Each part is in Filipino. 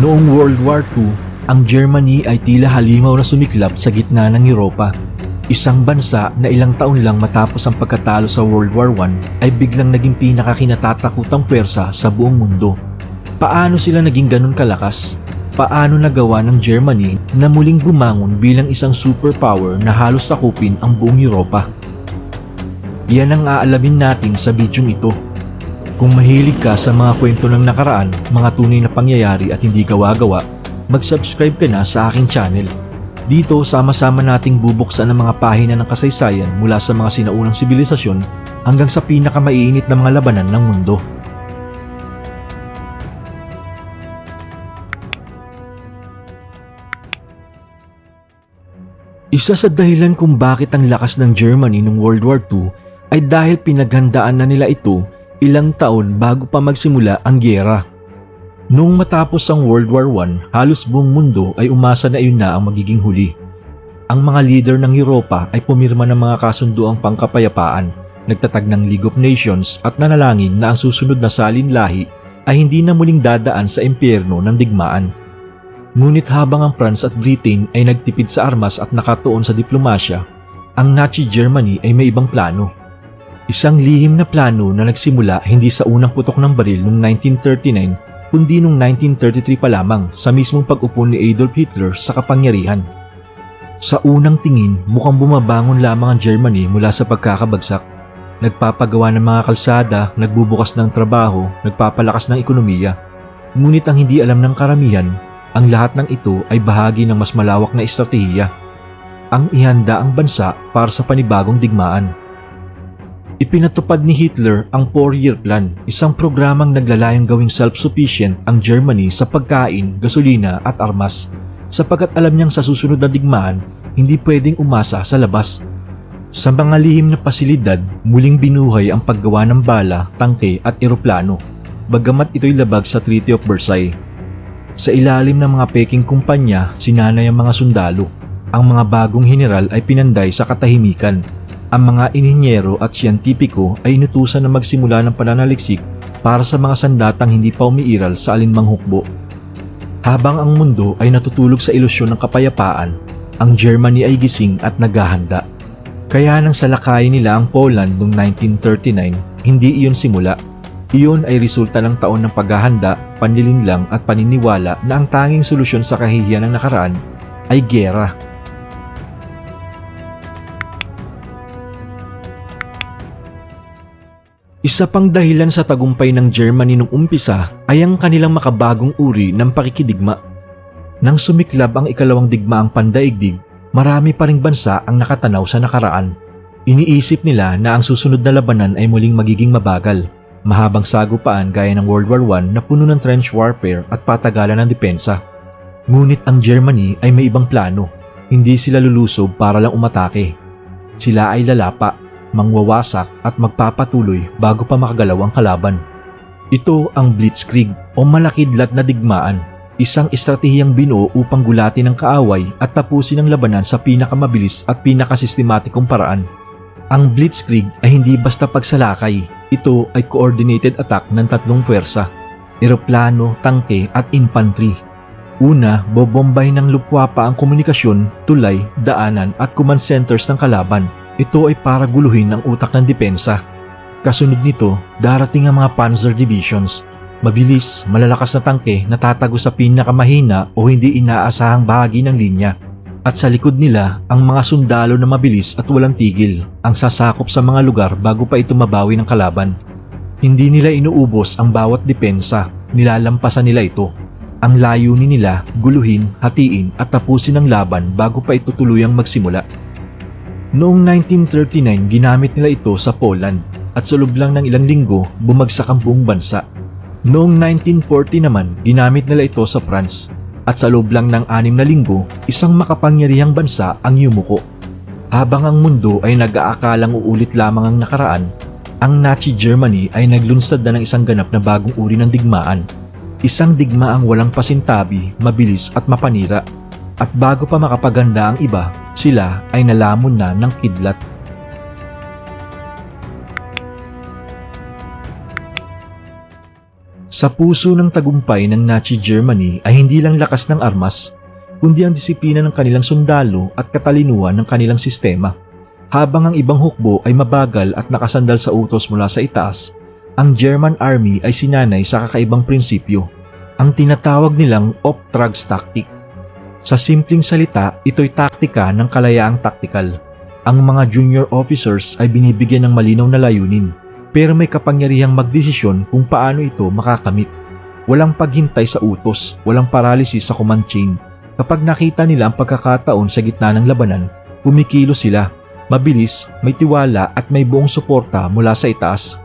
Noong World War II, ang Germany ay tila halimaw na sumiklab sa gitna ng Europa. Isang bansa na ilang taon lang matapos ang pagkatalo sa World War I ay biglang naging pinakakinatatakutang pwersa sa buong mundo. Paano sila naging ganun kalakas? Paano nagawa ng Germany na muling bumangon bilang isang superpower na halos sakupin ang buong Europa? Yan ang aalamin natin sa bidyong ito. Kung mahilig ka sa mga kwento ng nakaraan, mga tunay na pangyayari at hindi gawa-gawa, mag-subscribe ka na sa aking channel. Dito, sama-sama nating bubuksan ang mga pahina ng kasaysayan mula sa mga sinaunang sibilisasyon hanggang sa pinakamaiinit na mga labanan ng mundo. Isa sa dahilan kung bakit ang lakas ng Germany noong World War II ay dahil pinaghandaan na nila ito ilang taon bago pa magsimula ang gyera. Noong matapos ang World War I, halos buong mundo ay umasa na iyon na ang magiging huli. Ang mga leader ng Europa ay pumirma ng mga kasunduang pangkapayapaan, nagtatag ng League of Nations at nanalangin na ang susunod na salin lahi ay hindi na muling dadaan sa impyerno ng digmaan. Ngunit habang ang France at Britain ay nagtipid sa armas at nakatuon sa diplomasya, ang Nazi Germany ay may ibang plano. Isang lihim na plano na nagsimula hindi sa unang putok ng baril noong 1939 kundi noong 1933 pa lamang sa mismong pag-upo ni Adolf Hitler sa kapangyarihan. Sa unang tingin, mukhang bumabangon lamang ang Germany mula sa pagkakabagsak. Nagpapagawa ng mga kalsada, nagbubukas ng trabaho, nagpapalakas ng ekonomiya. Ngunit ang hindi alam ng karamihan, ang lahat ng ito ay bahagi ng mas malawak na estratehiya. Ang ihanda ang bansa para sa panibagong digmaan. Ipinatupad ni Hitler ang Four-Year Plan, isang programang naglalayong gawing self-sufficient ang Germany sa pagkain, gasolina at armas, sapagkat alam niyang sa susunod na digmaan, hindi pwedeng umasa sa labas. Sa mga lihim na pasilidad, muling binuhay ang paggawa ng bala, tangke at eroplano, bagamat ito'y labag sa Treaty of Versailles. Sa ilalim ng mga peking kumpanya, sinanay ang mga sundalo. Ang mga bagong general ay pinanday sa katahimikan ang mga ininyero at siyentipiko ay inutusan na magsimula ng pananaliksik para sa mga sandatang hindi pa umiiral sa alinmang hukbo. Habang ang mundo ay natutulog sa ilusyon ng kapayapaan, ang Germany ay gising at naghahanda. Kaya nang salakayin nila ang Poland noong 1939, hindi iyon simula. Iyon ay resulta ng taon ng paghahanda, panlilinlang at paniniwala na ang tanging solusyon sa kahihiyan ng nakaraan ay gera. Isa pang dahilan sa tagumpay ng Germany nung umpisa ay ang kanilang makabagong uri ng pakikidigma. Nang sumiklab ang ikalawang digmaang pandaigdig, marami pa ring bansa ang nakatanaw sa nakaraan. Iniisip nila na ang susunod na labanan ay muling magiging mabagal, mahabang sagupaan gaya ng World War I na puno ng trench warfare at patagalan ng depensa. Ngunit ang Germany ay may ibang plano. Hindi sila lulusob para lang umatake. Sila ay lalapa mangwawasak at magpapatuloy bago pa makagalaw ang kalaban. Ito ang Blitzkrieg o malakidlat na digmaan, isang estratehiyang binuo upang gulatin ang kaaway at tapusin ang labanan sa pinakamabilis at pinakasistematikong paraan. Ang Blitzkrieg ay hindi basta pagsalakay, ito ay coordinated attack ng tatlong puwersa, eroplano, tangke at infantry. Una, bobombay ng lupwapa ang komunikasyon, tulay, daanan at command centers ng kalaban ito ay para guluhin ang utak ng depensa. Kasunod nito, darating ang mga panzer divisions. Mabilis, malalakas na tangke na tatago sa pinakamahina o hindi inaasahang bahagi ng linya. At sa likod nila, ang mga sundalo na mabilis at walang tigil, ang sasakop sa mga lugar bago pa ito mabawi ng kalaban. Hindi nila inuubos ang bawat depensa, nilalampasan nila ito. Ang layunin nila, guluhin, hatiin at tapusin ang laban bago pa ito tuluyang magsimula. Noong 1939, ginamit nila ito sa Poland at sa loob ng ilang linggo, bumagsak ang buong bansa. Noong 1940 naman, ginamit nila ito sa France at sa loob lang ng anim na linggo, isang makapangyarihang bansa ang yumuko. Habang ang mundo ay nag-aakalang uulit lamang ang nakaraan, ang Nazi Germany ay naglunsad na ng isang ganap na bagong uri ng digmaan. Isang digmaang walang pasintabi, mabilis at mapanira. At bago pa makapaganda ang iba, sila ay nalamon na ng kidlat. Sa puso ng tagumpay ng Nazi Germany ay hindi lang lakas ng armas, kundi ang disiplina ng kanilang sundalo at katalinuhan ng kanilang sistema. Habang ang ibang hukbo ay mabagal at nakasandal sa utos mula sa itaas, ang German Army ay sinanay sa kakaibang prinsipyo, ang tinatawag nilang off-drugs tactic. Sa simpleng salita, ito'y taktika ng kalayaang taktikal. Ang mga junior officers ay binibigyan ng malinaw na layunin, pero may kapangyarihang magdesisyon kung paano ito makakamit. Walang paghintay sa utos, walang paralysis sa command chain. Kapag nakita nila ang pagkakataon sa gitna ng labanan, pumikilo sila. Mabilis, may tiwala at may buong suporta mula sa itaas.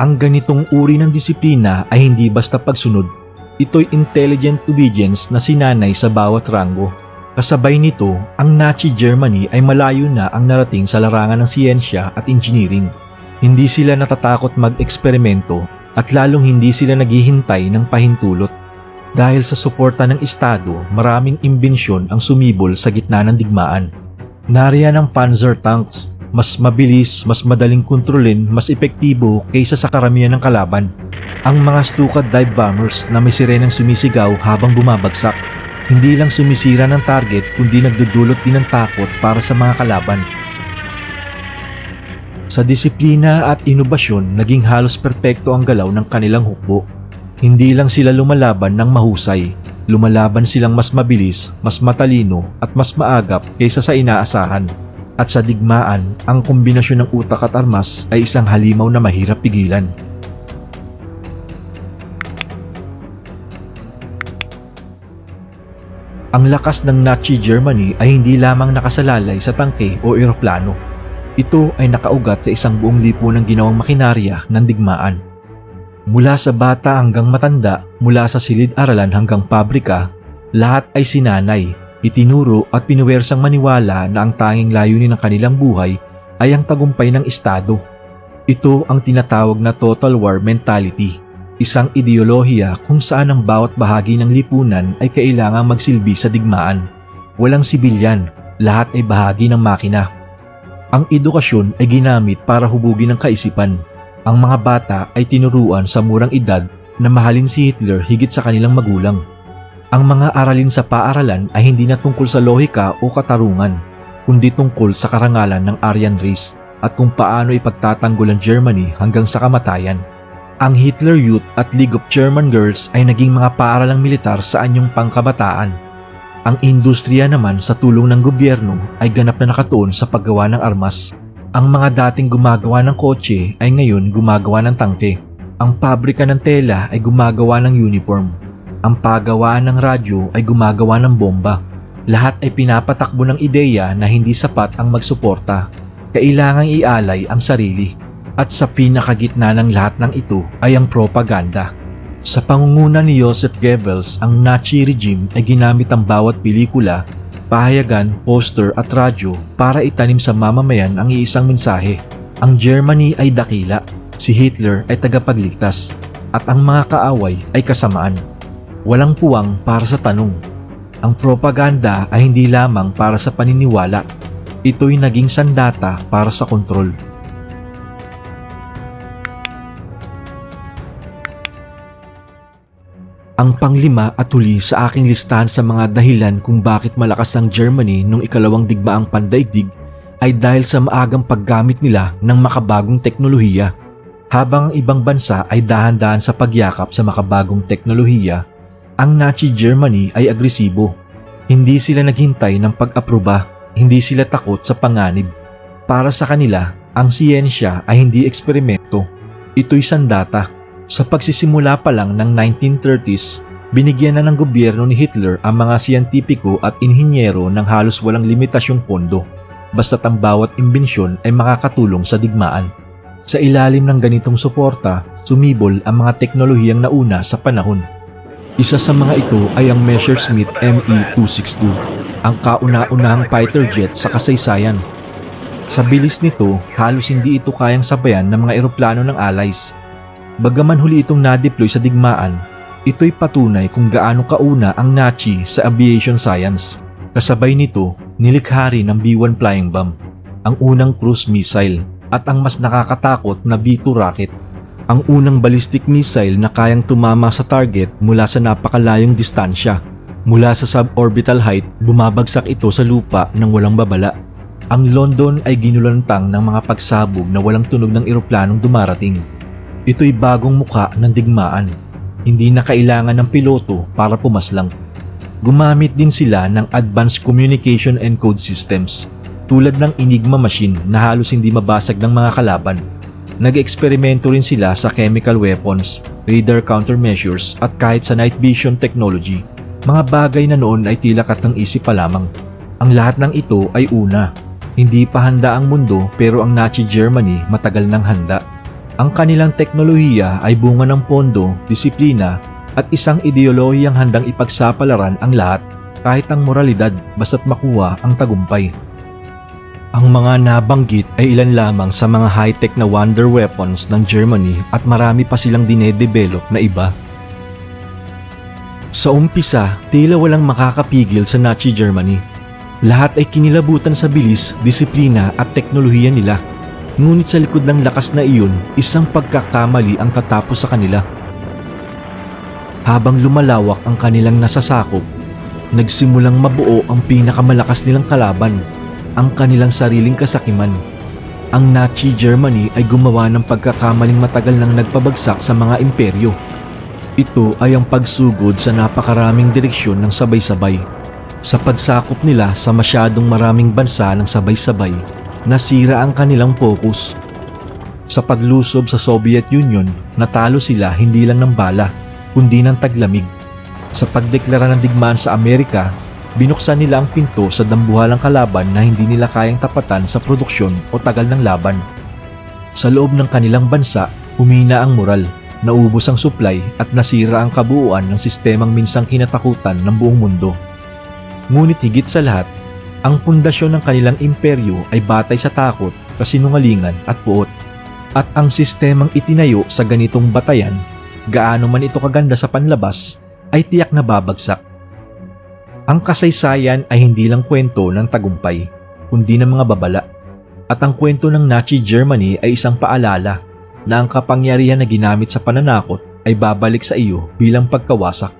Ang ganitong uri ng disiplina ay hindi basta pagsunod. Ito'y intelligent obedience na sinanay sa bawat rango. Kasabay nito, ang Nazi Germany ay malayo na ang narating sa larangan ng siyensya at engineering. Hindi sila natatakot mag-eksperimento at lalong hindi sila naghihintay ng pahintulot. Dahil sa suporta ng Estado, maraming imbensyon ang sumibol sa gitna ng digmaan. Nariyan ang Panzer tanks, mas mabilis, mas madaling kontrolin, mas epektibo kaysa sa karamihan ng kalaban. Ang mga Stuka dive bombers na may sirenang sumisigaw habang bumabagsak. Hindi lang sumisira ng target kundi nagdudulot din ng takot para sa mga kalaban. Sa disiplina at inobasyon, naging halos perpekto ang galaw ng kanilang hukbo. Hindi lang sila lumalaban ng mahusay, lumalaban silang mas mabilis, mas matalino at mas maagap kaysa sa inaasahan. At sa digmaan, ang kombinasyon ng utak at armas ay isang halimaw na mahirap pigilan. Ang lakas ng Nazi Germany ay hindi lamang nakasalalay sa tangke o eroplano. Ito ay nakaugat sa isang buong lipunang ginawang makinarya ng digmaan. Mula sa bata hanggang matanda, mula sa silid-aralan hanggang pabrika, lahat ay sinanay, itinuro at pinuwersang maniwala na ang tanging layunin ng kanilang buhay ay ang tagumpay ng Estado. Ito ang tinatawag na total war mentality, isang ideolohiya kung saan ang bawat bahagi ng lipunan ay kailangang magsilbi sa digmaan. Walang sibilyan, lahat ay bahagi ng makina. Ang edukasyon ay ginamit para hubugin ang kaisipan. Ang mga bata ay tinuruan sa murang edad na mahalin si Hitler higit sa kanilang magulang. Ang mga aralin sa paaralan ay hindi na tungkol sa lohika o katarungan, kundi tungkol sa karangalan ng Aryan race at kung paano ipagtatanggol ang Germany hanggang sa kamatayan. Ang Hitler Youth at League of German Girls ay naging mga paaralang militar sa anyong pangkabataan. Ang industriya naman sa tulong ng gobyerno ay ganap na nakatuon sa paggawa ng armas. Ang mga dating gumagawa ng kotse ay ngayon gumagawa ng tangke. Ang pabrika ng tela ay gumagawa ng uniform. Ang paggawaan ng radyo ay gumagawa ng bomba. Lahat ay pinapatakbo ng ideya na hindi sapat ang magsuporta. Kailangang ialay ang sarili. At sa pinakagitna ng lahat ng ito ay ang propaganda. Sa pangunguna ni Joseph Goebbels, ang Nazi regime ay ginamit ang bawat pelikula, pahayagan, poster at radyo para itanim sa mamamayan ang iisang mensahe. Ang Germany ay dakila, si Hitler ay tagapagligtas, at ang mga kaaway ay kasamaan. Walang puwang para sa tanong. Ang propaganda ay hindi lamang para sa paniniwala, ito'y naging sandata para sa kontrol. Ang panglima at huli sa aking listahan sa mga dahilan kung bakit malakas ang Germany nung ikalawang digmaang pandaigdig ay dahil sa maagang paggamit nila ng makabagong teknolohiya. Habang ang ibang bansa ay dahan-dahan sa pagyakap sa makabagong teknolohiya, ang Nazi Germany ay agresibo. Hindi sila naghintay ng pag-aproba, hindi sila takot sa panganib. Para sa kanila, ang siyensya ay hindi eksperimento, ito'y sandata. Sa pagsisimula pa lang ng 1930s, binigyan na ng gobyerno ni Hitler ang mga siyentipiko at inhinyero ng halos walang limitasyong pondo, basta't ang bawat imbensyon ay makakatulong sa digmaan. Sa ilalim ng ganitong suporta, sumibol ang mga teknolohiyang nauna sa panahon. Isa sa mga ito ay ang Messerschmitt Me-262, ang kauna-unahang fighter jet sa kasaysayan. Sa bilis nito, halos hindi ito kayang sabayan ng mga eroplano ng Allies. Bagaman huli itong na-deploy sa digmaan, ito'y patunay kung gaano kauna ang Nazi sa aviation science. Kasabay nito, nilikha rin ng B-1 flying bomb, ang unang cruise missile at ang mas nakakatakot na B-2 rocket. Ang unang ballistic missile na kayang tumama sa target mula sa napakalayong distansya. Mula sa suborbital height, bumabagsak ito sa lupa ng walang babala. Ang London ay ginulantang ng mga pagsabog na walang tunog ng eroplanong dumarating. Ito'y bagong muka ng digmaan. Hindi na kailangan ng piloto para pumaslang. Gumamit din sila ng Advanced Communication and Code Systems tulad ng Enigma machine na halos hindi mabasag ng mga kalaban. Nag-eksperimento rin sila sa chemical weapons, radar countermeasures at kahit sa night vision technology. Mga bagay na noon ay tilakat ng isip pa lamang. Ang lahat ng ito ay una. Hindi pa handa ang mundo pero ang Nazi Germany matagal nang handa. Ang kanilang teknolohiya ay bunga ng pondo, disiplina at isang ideolohiyang handang ipagsapalaran ang lahat kahit ang moralidad basta't makuha ang tagumpay. Ang mga nabanggit ay ilan lamang sa mga high-tech na wonder weapons ng Germany at marami pa silang dinedevelop na iba. Sa umpisa, tila walang makakapigil sa Nazi Germany. Lahat ay kinilabutan sa bilis, disiplina at teknolohiya nila. Ngunit sa likod ng lakas na iyon, isang pagkakamali ang tatapos sa kanila. Habang lumalawak ang kanilang nasasakop, nagsimulang mabuo ang pinakamalakas nilang kalaban, ang kanilang sariling kasakiman. Ang Nazi Germany ay gumawa ng pagkakamaling matagal nang nagpabagsak sa mga imperyo. Ito ay ang pagsugod sa napakaraming direksyon ng sabay-sabay. Sa pagsakop nila sa masyadong maraming bansa ng sabay-sabay, nasira ang kanilang focus. Sa paglusob sa Soviet Union, natalo sila hindi lang ng bala, kundi ng taglamig. Sa pagdeklara ng digmaan sa Amerika, binuksan nila ang pinto sa dambuhalang kalaban na hindi nila kayang tapatan sa produksyon o tagal ng laban. Sa loob ng kanilang bansa, humina ang moral, naubos ang supply at nasira ang kabuuan ng sistemang minsang kinatakutan ng buong mundo. Ngunit higit sa lahat, ang pundasyon ng kanilang imperyo ay batay sa takot, kasinungalingan at puot. At ang sistemang itinayo sa ganitong batayan, gaano man ito kaganda sa panlabas, ay tiyak na babagsak. Ang kasaysayan ay hindi lang kwento ng tagumpay, kundi ng mga babala. At ang kwento ng Nazi Germany ay isang paalala na ang kapangyarihan na ginamit sa pananakot ay babalik sa iyo bilang pagkawasak.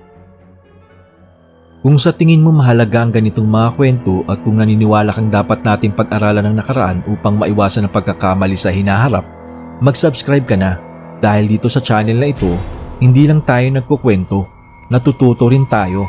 Kung sa tingin mo mahalaga ang ganitong mga kwento at kung naniniwala kang dapat nating pag-aralan ng nakaraan upang maiwasan ang pagkakamali sa hinaharap, mag-subscribe ka na. Dahil dito sa channel na ito, hindi lang tayo nagkukwento, natututo rin tayo